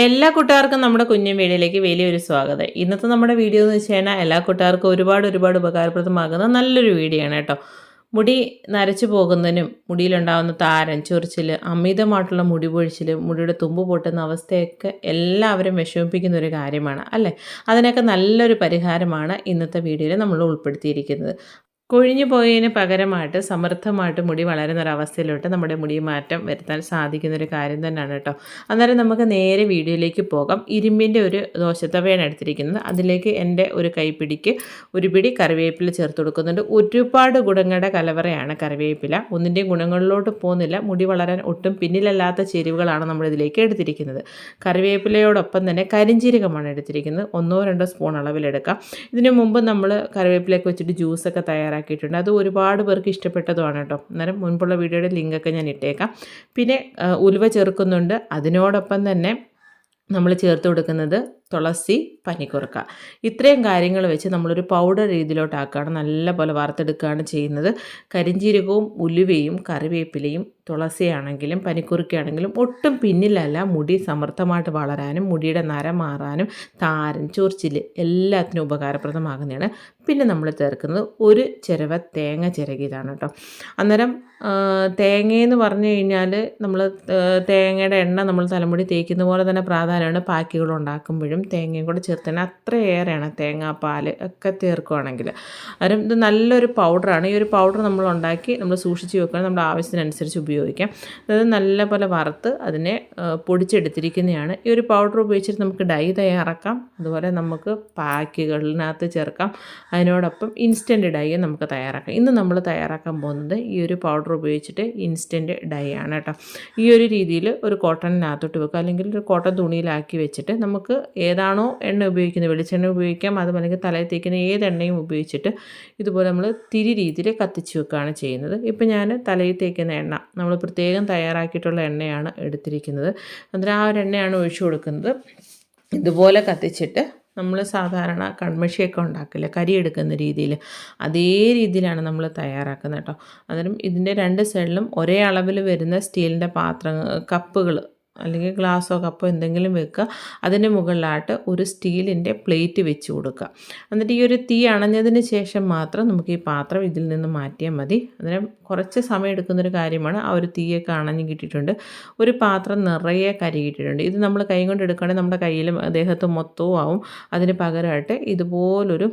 എല്ലാ കൂട്ടുകാർക്കും നമ്മുടെ കുഞ്ഞു വീഡിയോയിലേക്ക് വലിയൊരു സ്വാഗതം. ഇന്നത്തെ നമ്മുടെ വീഡിയോ എന്ന് വെച്ച് കഴിഞ്ഞാൽ എല്ലാ കൂട്ടുകാർക്കും ഒരുപാട് ഒരുപാട് ഉപകാരപ്രദമാകുന്ന നല്ലൊരു വീഡിയോ ആണ് കേട്ടോ. മുടി നരച്ചു പോകുന്നതിനും മുടിയിലുണ്ടാകുന്ന താരൻ ചൊറിച്ചിൽ അമിതമായിട്ടുള്ള മുടി പൊഴിച്ചിൽ മുടിയുടെ തുമ്പ് പൊട്ടുന്ന അവസ്ഥയൊക്കെ എല്ലാവരും വിഷമിപ്പിക്കുന്ന ഒരു കാര്യമാണ് അല്ലേ? അതിനൊക്കെ നല്ലൊരു പരിഹാരമാണ് ഇന്നത്തെ വീഡിയോയിൽ നമ്മൾ ഉൾപ്പെടുത്തിയിരിക്കുന്നത്. കൊഴിഞ്ഞു പോയതിന് പകരമായിട്ട് സമൃദ്ധമായിട്ട് മുടി വളരുന്ന ഒരു അവസ്ഥയിലോട്ട് നമ്മുടെ മുടി മാറ്റം വരുത്താൻ സാധിക്കുന്ന ഒരു കാര്യം തന്നെയാണ് കേട്ടോ. അന്നേരം നമുക്ക് നേരെ വീഡിയോയിലേക്ക് പോകാം. ഇരുമ്പിന്റെ ഒരു ദോശത്തവയാണ് എടുത്തിരിക്കുന്നത്. അതിലേക്ക് എന്റെ ഒരു കൈപ്പിടിക്ക് ഒരു പിടി കറിവേപ്പില ചേർത്ത് കൊടുക്കുന്നുണ്ട്. ഒരുപാട് ഗുണങ്ങളുടെ കലവറയാണ് കറിവേപ്പില. ഒന്നിന്റെയും ഗുണങ്ങളിലോട്ട് പോകുന്നില്ല. മുടി വളരാൻ ഒട്ടും പിന്നിലല്ലാത്ത ചേരുവകളാണ് നമ്മൾ ഇതിലേക്ക് എടുത്തിരിക്കുന്നത്. കറിവേപ്പിലയോടൊപ്പം തന്നെ കരിഞ്ചീരകമാണ് എടുത്തിരിക്കുന്നത്. ഒന്നോ രണ്ടോ സ്പൂൺ അളവിലെടുക്കാം. ഇതിനു മുമ്പ് നമ്മൾ കറിവേപ്പിലയൊക്കെ വെച്ചിട്ട് ജ്യൂസൊക്കെ തയ്യാറാക്കി തയ്യാറാക്കിയിട്ടുണ്ട് അത് ഒരുപാട് പേർക്ക് ഇഷ്ടപ്പെട്ടതുമാണ് കേട്ടോ. അന്നേരം മുൻപുള്ള വീഡിയോയുടെ ലിങ്കൊക്കെ ഞാൻ ഇട്ടേക്കാം. പിന്നെ ഉലുവ ചേർക്കുന്നുണ്ട് അതിനോടൊപ്പം തന്നെ നമ്മൾ ചേർത്ത് കൊടുക്കുന്നത് തുളസി പനിക്കുറുക്ക. ഇത്രയും കാര്യങ്ങൾ വെച്ച് നമ്മളൊരു പൗഡർ രീതിയിലോട്ടാക്കുകയാണ് നല്ല പോലെ വറുത്തെടുക്കുകയാണ് ചെയ്യുന്നത്. കരിഞ്ചീരകവും ഉലുവയും കറിവേപ്പിലയും തുളസിയാണെങ്കിലും പനിക്കുറുക്കയാണെങ്കിലും ഒട്ടും പിന്നിലല്ല മുടി സമൃദ്ധമായിട്ട് വളരാനും മുടിയുടെ നര മാറാനും താരൻ ചൊറിച്ചിൽ എല്ലാത്തിനും ഉപകാരപ്രദമാകുന്നതാണ്. പിന്നെ നമ്മൾ ചേർക്കുന്നത് ഒരു ചിരവ തേങ്ങ ചിരകിയതാണ് കേട്ടോ അന്നേരം തേങ്ങയെന്ന് പറഞ്ഞു കഴിഞ്ഞാൽ നമ്മൾ തേങ്ങയുടെ എണ്ണ നമ്മൾ തലമുടി തേക്കുന്ന പോലെ തന്നെ പ്രാധാന്യമാണ് പാക്കുകൾ ഉണ്ടാക്കുമ്പോഴും തേങ്ങയും കൂടെ ചേർത്തന്നെ അത്രയേറെയാണ് തേങ്ങാപ്പാൽ ഒക്കെ ചേർക്കുകയാണെങ്കിൽ അതും ഇത് നല്ലൊരു പൗഡറാണ് ഈ ഒരു പൗഡർ നമ്മൾ ഉണ്ടാക്കി നമ്മൾ സൂക്ഷിച്ച് വെക്കണം. നമ്മുടെ ആവശ്യത്തിനനുസരിച്ച് ഉപയോഗിക്കാം. അതായത് നല്ലപോലെ വറുത്ത് അതിനെ പൊടിച്ചെടുത്തിരിക്കുന്നതാണ്. ഈ ഒരു പൗഡർ ഉപയോഗിച്ചിട്ട് നമുക്ക് ഡൈ തയ്യാറാക്കാം. അതുപോലെ നമുക്ക് പാക്കുകളിനകത്ത് ചേർക്കാം. അതിനോടൊപ്പം ഇൻസ്റ്റന്റ് ഡൈ നമുക്ക് തയ്യാറാക്കാം. ഇന്ന് നമ്മൾ തയ്യാറാക്കാൻ പോകുന്നത് ഈ ഒരു പൗഡർ ഉപയോഗിച്ചിട്ട് ഇൻസ്റ്റന്റ് ഡൈ ആണ് കേട്ടോ. ഈ ഒരു രീതിയിൽ ഒരു കോട്ടണിനകത്തോട്ട് വെക്കുക. അല്ലെങ്കിൽ ഒരു കോട്ടൺ തുണിയിലാക്കി വെച്ചിട്ട് നമുക്ക് ഏതാണോ എണ്ണ ഉപയോഗിക്കുന്നത് വെളിച്ചെണ്ണ ഉപയോഗിക്കാം. അതും അല്ലെങ്കിൽ തലയിൽ തേക്കുന്ന ഏതെണ്ണയും ഉപയോഗിച്ചിട്ട് ഇതുപോലെ നമ്മൾ തിരി രീതിയിൽ കത്തിച്ച് വെക്കുകയാണ് ചെയ്യുന്നത്. ഇപ്പം ഞാൻ തലയിൽ തേക്കുന്ന എണ്ണ നമ്മൾ പ്രത്യേകം തയ്യാറാക്കിയിട്ടുള്ള എണ്ണയാണ് എടുത്തിരിക്കുന്നത്. അന്നേരം ആ ഒരു എണ്ണയാണ് ഒഴിച്ചു കൊടുക്കുന്നത്. ഇതുപോലെ കത്തിച്ചിട്ട് നമ്മൾ സാധാരണ കൺമഷിയൊക്കെ ഉണ്ടാക്കില്ല കരി എടുക്കുന്ന രീതിയിൽ അതേ രീതിയിലാണ് നമ്മൾ തയ്യാറാക്കുന്നത് കേട്ടോ. അന്നേരം ഇതിന്റെ രണ്ട് സൈഡിലും ഒരേ അളവിൽ വരുന്ന സ്റ്റീലിന്റെ പാത്രങ്ങൾ കപ്പുകൾ അല്ലെങ്കിൽ ഗ്ലാസ്സോ കപ്പോ എന്തെങ്കിലും വെക്കുക. അതിന്റെ മുകളിലായിട്ട് ഒരു സ്റ്റീലിന്റെ പ്ലേറ്റ് വെച്ച് കൊടുക്കുക. എന്നിട്ട് ഈ ഒരു തീ അണഞ്ഞതിന് ശേഷം മാത്രം നമുക്ക് ഈ പാത്രം ഇതിൽ നിന്ന് മാറ്റിയാൽ മതി. അന്നേരം കുറച്ച് സമയം എടുക്കുന്നൊരു കാര്യമാണ്. ആ ഒരു തീയൊക്കെ അണഞ്ഞ് കിട്ടിയിട്ടുണ്ട്. ഒരു പാത്രം നിറയെ കരി കിട്ടിയിട്ടുണ്ട്. ഇത് നമ്മൾ കൈ കൊണ്ട് എടുക്കുകയാണെങ്കിൽ നമ്മുടെ കയ്യിലും ദേഹത്തും മൊത്തവും ആവും. അതിന് പകരമായിട്ട് ഇതുപോലൊരു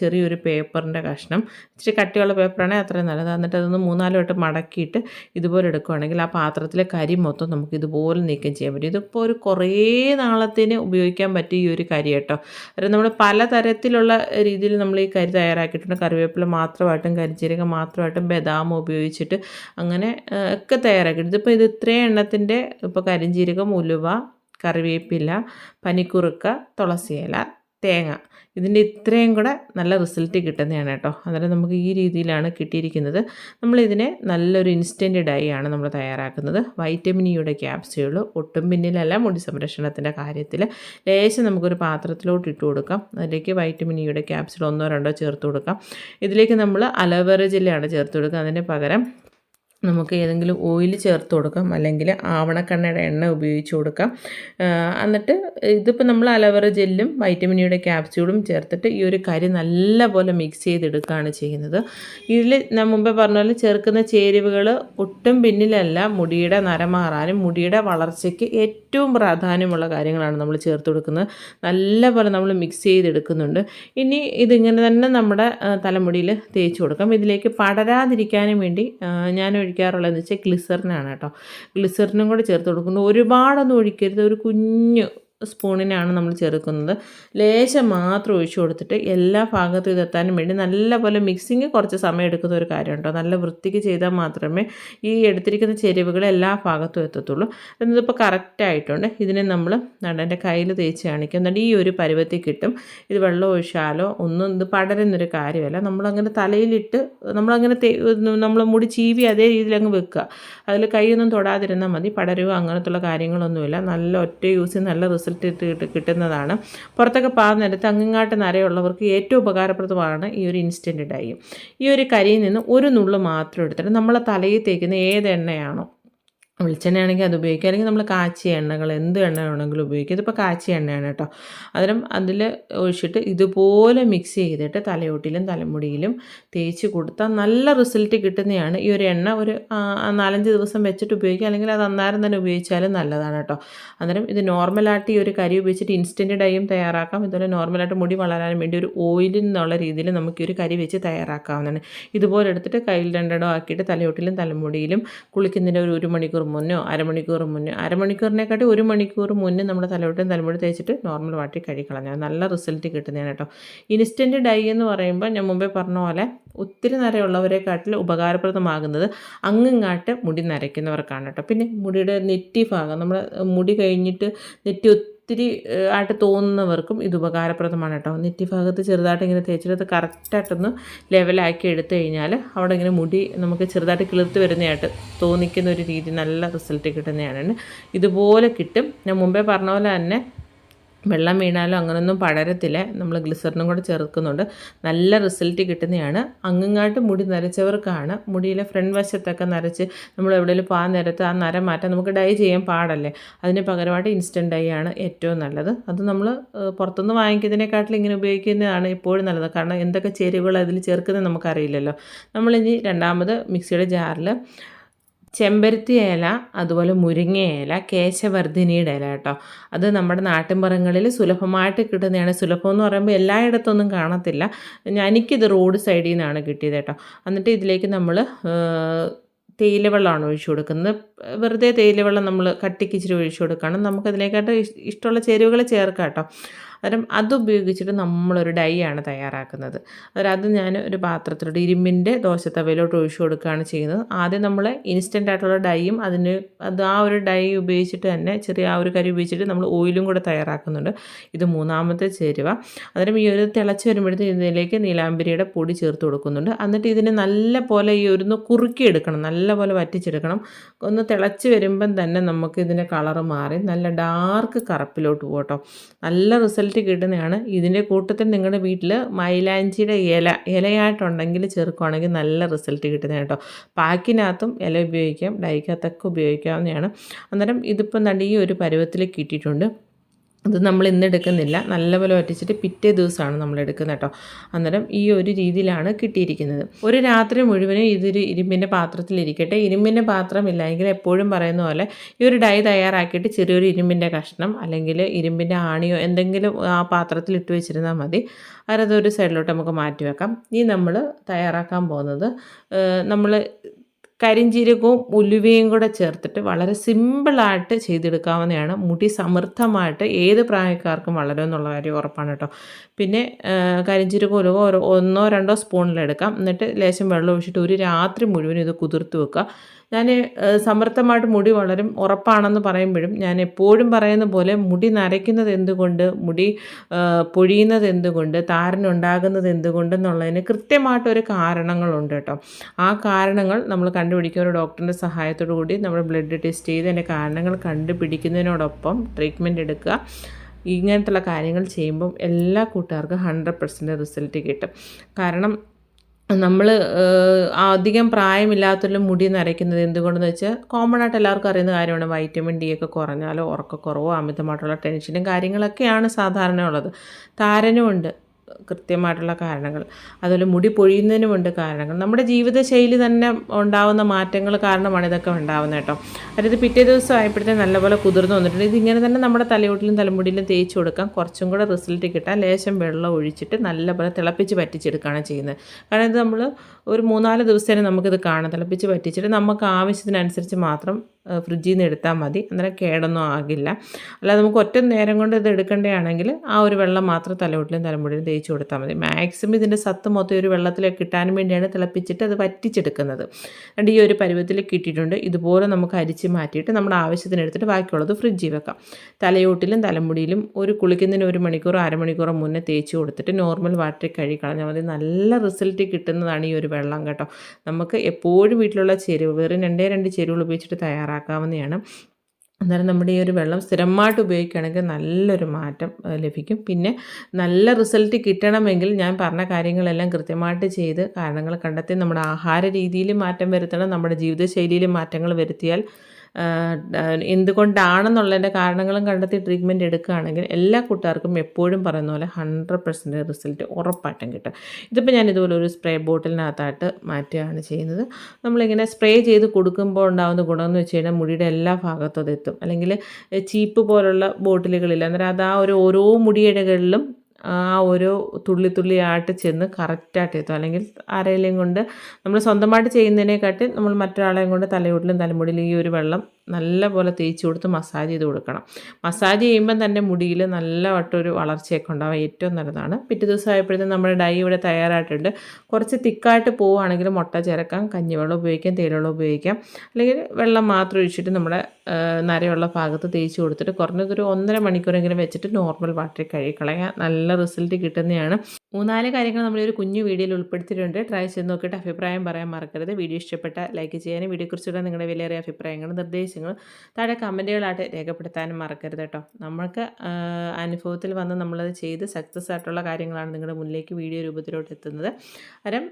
ചെറിയൊരു പേപ്പറിന്റെ കഷ്ണം. ഇച്ചിരി കട്ടിയുള്ള പേപ്പറാണെങ്കിൽ അത്രയും നല്ലത്. എന്നിട്ട് അതൊന്ന് മൂന്നാൽ വട്ടം മടക്കിയിട്ട് ഇതുപോലെ എടുക്കുകയാണെങ്കിൽ ആ പാത്രത്തിലെ കരി മൊത്തം നമുക്ക് ഇതുപോലെ പോലും നീക്കം ചെയ്യാൻ പറ്റും. ഇതിപ്പോൾ ഒരു കുറേ നാളത്തിന് ഉപയോഗിക്കാൻ പറ്റിയ ഈ ഒരു കരി കേട്ടോ. അതായത് നമ്മൾ പലതരത്തിലുള്ള രീതിയിൽ നമ്മൾ ഈ കരി തയ്യാറാക്കിയിട്ടുണ്ട്. കറിവേപ്പില മാത്രമായിട്ടും കരിച്ചീരക മാത്രമായിട്ടും ബദാം ഉപയോഗിച്ചിട്ട് അങ്ങനെ ഒക്കെ തയ്യാറാക്കിയിട്ട് ഇതിപ്പോൾ ഇത് ഇത്രയും എണ്ണത്തിന്റെ ഇപ്പോൾ കരിഞ്ചീരകം ഉലുവ കറിവേപ്പില പനിക്കുറുക്ക തുളസിയില തേങ്ങ. ഇതിന്റെ ഇത്രയും കൂടെ നല്ല റിസൾട്ട് കിട്ടുന്നതാണ് കേട്ടോ. അന്നേരം നമുക്ക് ഈ രീതിയിലാണ് കിട്ടിയിരിക്കുന്നത്. നമ്മളിതിനെ നല്ലൊരു ഇൻസ്റ്റന്റ് ഡൈ ആണ് നമ്മൾ തയ്യാറാക്കുന്നത്. വൈറ്റമിൻ ഇയുടെ ക്യാപ്സ്യൂൾ ഒട്ടും പിന്നിലല്ല മുടി സംരക്ഷണത്തിന്റെ കാര്യത്തിൽ. ലേശം നമുക്കൊരു പാത്രത്തിലോട്ട് ഇട്ട് കൊടുക്കാം. അതിലേക്ക് വൈറ്റമിൻ ഇയുടെ ക്യാപ്സ്യൂൾ ഒന്നോ രണ്ടോ ചേർത്ത് കൊടുക്കാം. ഇതിലേക്ക് നമ്മൾ അലോവേറ ജെല്ലാണ് ചേർത്ത് കൊടുക്കുക. അതിന് പകരം നമുക്ക് ഏതെങ്കിലും ഓയിൽ ചേർത്ത് കൊടുക്കാം. അല്ലെങ്കിൽ ആവണക്കണ്ണയുടെ എണ്ണ ഉപയോഗിച്ച് കൊടുക്കാം. എന്നിട്ട് ഇതിപ്പോൾ നമ്മൾ അലവറ ജെല്ലും വൈറ്റമിനിയുടെ ക്യാപ്സ്യൂളും ചേർത്തിട്ട് ഈ ഒരു കരി നല്ലപോലെ മിക്സ് ചെയ്തെടുക്കുകയാണ് ചെയ്യുന്നത്. ഇതിൽ ഞാൻ മുമ്പേ പറഞ്ഞ പോലെ ചേർക്കുന്ന ചേരുവകൾ ഒട്ടും പിന്നിലല്ല മുടിയുടെ നരമാറാനും മുടിയുടെ വളർച്ചയ്ക്ക് ഏറ്റവും പ്രാധാന്യമുള്ള കാര്യങ്ങളാണ് നമ്മൾ ചേർത്ത് കൊടുക്കുന്നത്. നല്ലപോലെ നമ്മൾ മിക്സ് ചെയ്തെടുക്കുന്നുണ്ട്. ഇനി ഇതിങ്ങനെ തന്നെ നമ്മുടെ തലമുടിയിൽ തേച്ച് കൊടുക്കാം. ഇതിലേക്ക് പടരാതിരിക്കാനും വേണ്ടി ഞാൻ ഒഴിക്കാറുള്ളതെന്ന് വെച്ചാൽ ഗ്ലിസറിനാണ് കേട്ടോ. ഗ്ലിസറിനും കൂടെ ചേർത്ത് കൊടുക്കുന്നു ഒരുപാടൊന്നും ഒഴിക്കരുത്. ഒരു കുഞ്ഞ് സ്പൂണിനാണ് നമ്മൾ ചേർക്കുന്നത്. ലേശം മാത്രം ഒഴിച്ചു കൊടുത്തിട്ട് എല്ലാ ഭാഗത്തും ഇതെത്താനും വേണ്ടി നല്ലപോലെ മിക്സിങ് കുറച്ച് സമയം എടുക്കുന്ന ഒരു കാര്യമുണ്ടോ. നല്ല വൃത്തിക്ക് ചെയ്താൽ മാത്രമേ ഈ എടുത്തിരിക്കുന്ന ചേരുവകൾ എല്ലാ ഭാഗത്തും എത്തത്തുള്ളൂ. എന്നിട്ടിപ്പോൾ കറക്റ്റായിട്ടുണ്ട് ഇതിനെ നമ്മൾ നടന്റെ കയ്യിൽ തേച്ച് കാണിക്കും. എന്നിട്ട് ഈ ഒരു പരുവത്തിൽ കിട്ടും. ഇത് വെള്ളം ഒഴിച്ചാലോ ഒന്നും ഇത് പടരുന്നൊരു കാര്യമല്ല. നമ്മളങ്ങനെ തലയിലിട്ട് നമ്മളങ്ങനെ നമ്മൾ മുടി ചീവി അതേ രീതിയിൽ അങ്ങ് വെക്കുക. അതിൽ കൈയൊന്നും തൊടാതിരുന്നാൽ മതി. പടരുക അങ്ങനത്തുള്ള കാര്യങ്ങളൊന്നുമില്ല. നല്ല ഒറ്റ യൂസ് നല്ല റിസൾട്ട് കിട്ടുന്നതാണ്. പുറത്തൊക്കെ പാകുന്നിടത്ത് അങ്ങങ്ങാട്ട് നരയുള്ളവർക്ക് ഏറ്റവും ഉപകാരപ്രദമാണ് ഈ ഒരു ഇൻസ്റ്റന്റ് ഡൈ ഈ ഒരു കരിയിൽ നിന്ന് ഒരു നുള്ളു മാത്രം എടുത്തിട്ട് നമ്മളെ തലയിൽ തേക്കുന്ന ഏത് എണ്ണയാണോ വെളിച്ചെണ്ണയാണെങ്കിൽ അത് ഉപയോഗിക്കുക. അല്ലെങ്കിൽ നമ്മൾ കാച്ചിയ എണ്ണകൾ എന്ത് എണ്ണ വേണമെങ്കിലും ഉപയോഗിക്കുക. ഇതിപ്പോൾ കാച്ചിയ എണ്ണയാണ് കേട്ടോ. അന്നേരം അതിൽ ഒഴിച്ചിട്ട് ഇതുപോലെ മിക്സ് ചെയ്തിട്ട് തലയോട്ടിലും തലമുടിയിലും തേച്ച് കൊടുത്താൽ നല്ല റിസൾട്ട് കിട്ടുന്നതാണ്. ഈ ഒരു എണ്ണ ഒരു നാലഞ്ച് ദിവസം വെച്ചിട്ട് ഉപയോഗിക്കുക. അല്ലെങ്കിൽ അത് അന്നേരം തന്നെ ഉപയോഗിച്ചാലും നല്ലതാണ് കേട്ടോ. അന്നേരം ഇത് നോർമലായിട്ട് ഈ ഒരു കരി ഉപയോഗിച്ചിട്ട് ഇൻസ്റ്റന്റ് ഡൈയും തയ്യാറാക്കാം. ഇതുപോലെ നോർമലായിട്ട് മുടി വളരാൻ വേണ്ടി ഒരു ഓയിലിൽ നിന്നുള്ള രീതിയിൽ നമുക്ക് ഈ ഒരു കരി വെച്ച് തയ്യാറാക്കാവുന്നതാണ്. ഇതുപോലെ എടുത്തിട്ട് കയ്യിൽ രണ്ടെണ്ണം ആക്കിയിട്ട് തലയോട്ടിലും തലമുടിയിലും കുളിക്കുന്നതിന്റെ ഒരു ഒരു മണിക്കൂർ മുന്നോ അരമണിക്കൂർ മുന്നോ അരമണിക്കൂറിനെക്കാട്ടി ഒരു മണിക്കൂർ മുന്നേ നമ്മുടെ തലയോട്ടും തലമുടി തേച്ചിട്ട് നോർമൽ വാട്ടി കഴുകിക്കളഞ്ഞാൽ നല്ല റിസൾട്ട് കിട്ടുന്നതാണ് കേട്ടോ. ഇൻസ്റ്റന്റ് ഡൈ എന്ന് പറയുമ്പോൾ ഞാൻ മുമ്പേ പറഞ്ഞ പോലെ ഒത്തിരി നരയുള്ളവരെക്കാട്ടിൽ ഉപകാരപ്രദമാകുന്നത് അങ്ങാട്ട് മുടി നരയ്ക്കുന്നവർക്കാണ് കേട്ടോ. പിന്നെ മുടിയുടെ നെറ്റി ഭാഗം നമ്മൾ മുടി കഴിഞ്ഞിട്ട് നെറ്റി ഒത്തിരി ആയിട്ട് തോന്നുന്നവർക്കും ഇത് ഉപകാരപ്രദമാണ് കേട്ടോ. നെറ്റി ഭാഗത്ത് ചെറുതായിട്ട് ഇങ്ങനെ തേച്ചിട്ട് കറക്റ്റായിട്ടൊന്ന് ലെവലാക്കി എടുത്തു കഴിഞ്ഞാൽ അവിടെ ഇങ്ങനെ മുടി നമുക്ക് ചെറുതായിട്ട് കിളിർത്ത് വരുന്നതായിട്ട് തോന്നിക്കുന്ന ഒരു രീതി നല്ല റിസൾട്ട് കിട്ടുന്നതാണ്. ഇതുപോലെ കിട്ടും. ഞാൻ മുമ്പേ പറഞ്ഞ പോലെ തന്നെ വെള്ളം വീണാലും അങ്ങനൊന്നും പടരത്തില്ല. നമ്മൾ ഗ്ലിസറിനും കൂടെ ചേർക്കുന്നുണ്ട്. നല്ല റിസൾട്ട് കിട്ടുന്നതാണ് അങ്ങങ്ങാട്ട് മുടി നരച്ചവർക്കാണ്. മുടിയിലെ ഫ്രണ്ട് വശത്തൊക്കെ നരച്ച് നമ്മൾ എവിടെയെങ്കിലും പാ നിരത്ത് ആ നര മാറ്റാൻ നമുക്ക് ഡൈ ചെയ്യാൻ പാടല്ലേ? അതിന് പകരമായിട്ട് ഇൻസ്റ്റന്റ് ഡൈ ആണ് ഏറ്റവും നല്ലത്. അത് നമ്മൾ പുറത്തുനിന്ന് വാങ്ങിക്കുന്നതിനെക്കാട്ടിലും ഇങ്ങനെ ഉപയോഗിക്കുന്നതാണ് എപ്പോഴും നല്ലത്. കാരണം എന്തൊക്കെ ചേരുവകൾ അതിൽ ചേർക്കുന്നത് നമുക്കറിയില്ലല്ലോ. നമ്മളിനി രണ്ടാമത് മിക്സിയുടെ ജാറിൽ ചെമ്പരത്തി ഇല അതുപോലെ മുരിങ്ങ ഇല കേശവർദ്ധിനിയുടെ ഇല കേട്ടോ. അത് നമ്മുടെ നാട്ടിൻപുറങ്ങളിൽ സുലഭമായിട്ട് കിട്ടുന്നതാണ്. സുലഭം എന്ന് പറയുമ്പോൾ എല്ലായിടത്തൊന്നും കാണത്തില്ല. എനിക്കിത് റോഡ് സൈഡിൽ നിന്നാണ് കിട്ടിയത് കേട്ടോ. എന്നിട്ട് ഇതിലേക്ക് നമ്മൾ തേയില വെള്ളമാണ് ഒഴിച്ചു കൊടുക്കുന്നത്. വെറുതെ തേയില വെള്ളം നമ്മൾ കട്ടിക്കിച്ചിരി ഒഴിച്ചു കൊടുക്കണം. നമുക്കതിലേക്കായിട്ട് ഇഷ്ടമുള്ള ചേരുവകൾ ചേർക്കാം കേട്ടോ. അന്നേരം അതുപയോഗിച്ചിട്ട് നമ്മളൊരു ഡൈ ആണ് തയ്യാറാക്കുന്നത്. അന്നേരം അത് ഞാൻ ഒരു പാത്രത്തിലോട്ട് ഇരുമ്പിന്റെ ദോശത്തവയിലോട്ട് ഒഴിച്ചു കൊടുക്കുകയാണ് ചെയ്യുന്നത്. ആദ്യം നമ്മൾ ഇൻസ്റ്റന്റ് ആയിട്ടുള്ള ഡൈയും അതിന് അത് ആ ഒരു ഡൈ ഉപയോഗിച്ചിട്ട് തന്നെ ചെറിയ ആ ഒരു കരി ഉപയോഗിച്ചിട്ട് നമ്മൾ ഓയിലും കൂടെ തയ്യാറാക്കുന്നുണ്ട്. ഇത് മൂന്നാമത്തെ ചേരുവ. അന്നേരം ഈ ഒരു തിളച്ച് വരുമ്പോഴത്തേക്ക് ഇതിലേക്ക് നീലാമ്പരിയുടെ പൊടി ചേർത്ത് കൊടുക്കുന്നുണ്ട്. എന്നിട്ട് ഇതിനെ നല്ല പോലെ ഈ ഒരു കുറുക്കിയെടുക്കണം. നല്ല പോലെ വറ്റിച്ചെടുക്കണം. ഒന്ന് തിളച്ച് വരുമ്പം തന്നെ നമുക്ക് ഇതിന്റെ കളറ് മാറി നല്ല ഡാർക്ക് കറുപ്പിലോട്ട് പോകട്ടോ നല്ല റിസൾട്ട് കിട്ടുന്നതാണ്. ഇതിന്റെ കൂട്ടത്തിൽ നിങ്ങളുടെ വീട്ടിൽ മൈലാഞ്ചിയുടെ ഇല ഇലയായിട്ടുണ്ടെങ്കിൽ ചേർക്കുകയാണെങ്കിൽ നല്ല റിസൾട്ട് കിട്ടുന്നതാണ് കേട്ടോ. പാക്കിനകത്തും ഇല ഉപയോഗിക്കാം ഡൈക്കകത്തൊക്കെ ഉപയോഗിക്കാവുന്നതാണ്. അന്നേരം ഇതിപ്പം നടി ഒരു പരുവത്തിൽ കിട്ടിയിട്ടുണ്ട്. ഇത് നമ്മൾ ഇന്ന് എടുക്കുന്നില്ല. നല്ലപോലെ ഒറ്റിച്ചിട്ട് പിറ്റേ ദിവസമാണ് നമ്മൾ എടുക്കുന്നത് കേട്ടോ. അന്നേരം ഈ ഒരു രീതിയിലാണ് കിട്ടിയിരിക്കുന്നത്. ഒരു രാത്രി മുഴുവനും ഇതൊരു ഇരുമ്പിന്റെ പാത്രത്തിലിരിക്കട്ടെ ഇരുമ്പിന്റെ പാത്രമില്ലെങ്കിൽ എപ്പോഴും പറയുന്ന പോലെ ഈ ഒരു ഡൈ തയ്യാറാക്കിയിട്ട് ചെറിയൊരു ഇരുമ്പിന്റെ കഷ്ണം അല്ലെങ്കിൽ ഇരുമ്പിന്റെ ആണിയോ എന്തെങ്കിലും ആ പാത്രത്തിൽ ഇട്ട് വെച്ചിരുന്നാൽ മതി. അതൊരു സൈഡിലോട്ട് നമുക്ക് മാറ്റി വെക്കാം. ഇനി നമ്മൾ തയ്യാറാക്കാൻ പോകുന്നത് നമ്മൾ കരിഞ്ജീരകവും ഉലുവയും കൂടെ ചേർത്തിട്ട് വളരെ സിമ്പിളായിട്ട് ചെയ്തെടുക്കാവുന്നതാണ്. മുടി സമൃദ്ധമായിട്ട് ഏത് പ്രായക്കാർക്കും വളരും എന്നുള്ള കാര്യം ഉറപ്പാണ് കേട്ടോ. പിന്നെ ആ, ഉലുവ ഒന്നോ രണ്ടോ സ്പൂണിലെടുക്കാം എന്നിട്ട് ലേശം വെള്ളം ഒഴിച്ചിട്ട് ഒരു രാത്രി മുഴുവൻ ഇത് കുതിർത്ത് വെക്കുക. ഞാൻ സമർത്ഥമായിട്ട് മുടി വളരും ഉറപ്പാണെന്ന് പറയുമ്പോഴും ഞാൻ എപ്പോഴും പറയുന്ന പോലെ മുടി നരയ്ക്കുന്നത് എന്തുകൊണ്ട് മുടി പൊഴിയുന്നത് എന്തുകൊണ്ട് താരനുണ്ടാകുന്നത് എന്തുകൊണ്ടെന്നുള്ളതിന് കൃത്യമായിട്ടൊരു കാരണങ്ങളുണ്ട് കേട്ടോ. ആ കാരണങ്ങൾ നമ്മൾ കണ്ടുപിടിക്കുക ഒരു ഡോക്ടറിന്റെ സഹായത്തോടു കൂടി നമ്മൾ ബ്ലഡ് ടെസ്റ്റ് ചെയ്ത് അതിന്റെ കാരണങ്ങൾ കണ്ടുപിടിക്കുന്നതിനോടൊപ്പം ട്രീറ്റ്മെന്റ് എടുക്കുക. ഇങ്ങനത്തുള്ള കാര്യങ്ങൾ ചെയ്യുമ്പം എല്ലാ കൂട്ടുകാർക്കും ഹൺഡ്രഡ് പെർസെന്റ് റിസൾട്ട് കിട്ടും. കാരണം നമ്മൾ അധികം പ്രായമില്ലാത്തവരിലും മുടി നരയ്ക്കുന്നത് എന്തുകൊണ്ടെന്ന് വെച്ചാൽ കോമൺ ആയിട്ട് എല്ലാവർക്കും അറിയുന്ന കാര്യമാണ് വൈറ്റമിൻ ഡി ഒക്കെ കുറഞ്ഞാലോ ഉറക്കക്കുറവോ അമിതമായിട്ടുള്ള ടെൻഷനും കാര്യങ്ങളൊക്കെയാണ് സാധാരണ ഉള്ളത്. താരനും ഉണ്ട്. കൃത്യമായിട്ടുള്ള കാരണങ്ങൾ. അതുപോലെ മുടി പൊഴിയുന്നതിനുമുണ്ട് കാരണങ്ങൾ. നമ്മുടെ ജീവിതശൈലി തന്നെ ഉണ്ടാവുന്ന മാറ്റങ്ങൾ കാരണമാണ് ഇതൊക്കെ ഉണ്ടാവുന്നത് കേട്ടോ. അതായത് പിറ്റേ ദിവസം ആയപ്പോഴത്തേക്കും നല്ലപോലെ കുതിർന്നു വന്നിട്ടുണ്ട്. ഇതിങ്ങനെ തന്നെ നമ്മുടെ തലയോട്ടിലും തലമുടിയിലും തേച്ച് കൊടുക്കാം. കുറച്ചും കൂടെ റിസൾട്ട് കിട്ടാൻ ലേശം വെള്ളം ഒഴിച്ചിട്ട് നല്ലപോലെ തിളപ്പിച്ച് പറ്റിച്ചെടുക്കുകയാണ് ചെയ്യുന്നത്. കാരണം ഇത് നമ്മൾ ഒരു മൂന്നാൽ ദിവസത്തേന് നമുക്കിത് കാണാം. തിളപ്പിച്ച് പറ്റിച്ചിട്ട് നമുക്ക് ആവശ്യത്തിനനുസരിച്ച് മാത്രം ഫ്രിഡ്ജിൽ നിന്ന് എടുത്താൽ മതി. അന്നേരം കേടൊന്നും ആകില്ല. അല്ലാതെ നമുക്ക് ഒറ്റ നേരം കൊണ്ട് ഇത് എടുക്കേണ്ടതാണെങ്കിൽ ആ ഒരു വെള്ളം മാത്രം തലമുട്ടിലും തലമുടിയിലും തേച്ച് കൊടുത്താൽ മതി. മാക്സിമം ഇതിന്റെ സത്ത് മൊത്തം ഒരു വെള്ളത്തിലേക്ക് കിട്ടാനും വേണ്ടിയാണ് തിളപ്പിച്ചിട്ട് അത് വറ്റിച്ചെടുക്കുന്നത്. അതുകൊണ്ട് ഈ ഒരു പരുവത്തിൽ കിട്ടിയിട്ടുണ്ട്. ഇതുപോലെ നമുക്ക് അരിച്ച് മാറ്റിയിട്ട് നമ്മുടെ ആവശ്യത്തിന് എടുത്തിട്ട് ബാക്കിയുള്ളത് ഫ്രിഡ്ജിൽ വെക്കാം. തലയോട്ടിലും തലമുടിയിലും ഒരു കുളിക്കുന്നതിന് ഒരു മണിക്കൂറോ അരമണിക്കൂറോ മുന്നേ തേച്ച് കൊടുത്തിട്ട് നോർമൽ വാട്ടറിൽ കഴുകി കളഞ്ഞാൽ മതി. നല്ല റിസൾട്ട് കിട്ടുന്നതാണ് ഈ ഒരു വെള്ളം കേട്ടോ. നമുക്ക് എപ്പോഴും വീട്ടിലുള്ള ചേരുവ വെറും രണ്ടേ രണ്ട് ചേരുവകൾ ഉപയോഗിച്ചിട്ട് തയ്യാറാക്കാവുന്നതാണ് അന്നേരം നമ്മുടെ ഈ ഒരു വെള്ളം സ്ഥിരമായിട്ട് ഉപയോഗിക്കുകയാണെങ്കിൽ നല്ലൊരു മാറ്റം ലഭിക്കും. പിന്നെ നല്ല റിസൾട്ട് കിട്ടണമെങ്കിൽ ഞാൻ പറഞ്ഞ കാര്യങ്ങളെല്ലാം കൃത്യമായിട്ട് ചെയ്ത് കാരണങ്ങൾ കണ്ടെത്തി നമ്മുടെ ആഹാര രീതിയിൽ മാറ്റം വരുത്തണം നമ്മുടെ ജീവിതശൈലിയിൽ മാറ്റങ്ങൾ വരുത്തിയാൽ എന്തുകൊണ്ടാണെന്നുള്ളതിന്റെ കാരണങ്ങളും കണ്ടെത്തി ട്രീറ്റ്മെന്റ് എടുക്കുകയാണെങ്കിൽ എല്ലാ കൂട്ടുകാർക്കും എപ്പോഴും പറയുന്ന പോലെ ഹൺഡ്രഡ് പെർസെന്റ് റിസൾട്ട് ഉറപ്പായിട്ടും കിട്ടും. ഇതിപ്പോൾ ഞാൻ ഇതുപോലെ ഒരു സ്പ്രേ ബോട്ടിലിനകത്തായിട്ട് മാറ്റുകയാണ് ചെയ്യുന്നത്. നമ്മളിങ്ങനെ സ്പ്രേ ചെയ്ത് കൊടുക്കുമ്പോൾ ഉണ്ടാകുന്ന ഗുണമെന്ന് വെച്ച് കഴിഞ്ഞാൽ മുടിയുടെ എല്ലാ ഭാഗത്തും അതെത്തും അല്ലെങ്കിൽ ചീപ്പ് പോലുള്ള ബോട്ടിലുകളില്ല അന്നേരം അത് ആ ഒരു ഓരോ മുടിയിഴകളിലും ആ ഒരു തുള്ളി തുള്ളിയായിട്ട് ചെന്ന് കറക്റ്റായിട്ട് എത്തും. അല്ലെങ്കിൽ ആരെങ്കിലും കൊണ്ട് നമ്മൾ സ്വന്തമായിട്ട് ചെയ്യുന്നതിനെക്കാട്ടി നമ്മൾ മറ്റൊരാളെയും കൊണ്ട് തലയോട്ടിലും തലമുടിയിലും ഈ ഒരു വെള്ളം നല്ല പോലെ തേച്ച് കൊടുത്ത് മസാജ് ചെയ്ത് കൊടുക്കണം. മസാജ് ചെയ്യുമ്പം തന്നെ മുടിയിൽ നല്ല വട്ടൊരു വളർച്ചയൊക്കെ ഉണ്ടാവും. ഏറ്റവും നല്ലതാണ്. പിറ്റേ ദിവസം ആയപ്പോഴത്തേക്കും നമ്മുടെ ഡൈ ഇവിടെ തയ്യാറായിട്ടുണ്ട്. കുറച്ച് തിക്കായിട്ട് പോവുകയാണെങ്കിൽ മുട്ട ചേർക്കാം. കഞ്ഞിവെള്ളം ഉപയോഗിക്കാം. തേയിലവെള്ളം ഉപയോഗിക്കാം. അല്ലെങ്കിൽ വെള്ളം മാത്രം ഒഴിച്ചിട്ട് നമ്മുടെ നരയുള്ള ഭാഗത്ത് തേച്ച് കൊടുത്തിട്ട് കുറഞ്ഞതൊരു ഒന്നര മണിക്കൂറെങ്കിലും വെച്ചിട്ട് നോർമൽ വാട്ടറിൽ കഴുകിക്കളയാം. നല്ല റിസൾട്ട് കിട്ടുന്നതാണ്. മൂന്നാൽ കാര്യങ്ങൾ നമ്മൾ ഒരു കുഞ്ഞു വീഡിയോയിൽ ഉൾപ്പെടുത്തിയിട്ടുണ്ട്. ട്രൈ ചെയ്ത് നോക്കിയിട്ട് അഭിപ്രായം പറയാൻ മറക്കരുത്. വീഡിയോ ഇഷ്ടപ്പെട്ട ലൈക്ക് ചെയ്യാനും വീഡിയോയെക്കുറിച്ചുള്ള നിങ്ങളുടെ വിലയേറിയ അഭിപ്രായങ്ങളും നിർദ്ദേശങ്ങളും താഴെ കമന്റുകളായിട്ട് രേഖപ്പെടുത്താനും മറക്കരുത് കേട്ടോ. നമ്മൾക്ക് അനുഭവത്തിൽ വന്ന് നമ്മളത് ചെയ്ത് സക്സസ് ആയിട്ടുള്ള കാര്യങ്ങളാണ് നിങ്ങളുടെ മുന്നിലേക്ക് വീഡിയോ രൂപത്തിലോട്ട് എത്തുന്നത്. അരം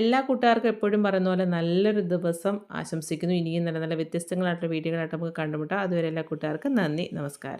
എല്ലാ കൂട്ടുകാർക്കും എപ്പോഴും പറയുന്ന പോലെ നല്ലൊരു ദിവസം ആശംസിക്കുന്നു. ഇനിയും നല്ല നല്ല വ്യത്യസ്തങ്ങളായിട്ടുള്ള വീഡിയോകളായിട്ട് നമുക്ക് കണ്ടുമുട്ടാം. അതുവരെ എല്ലാ കൂട്ടുകാർക്കും നന്ദി. നമസ്കാരം.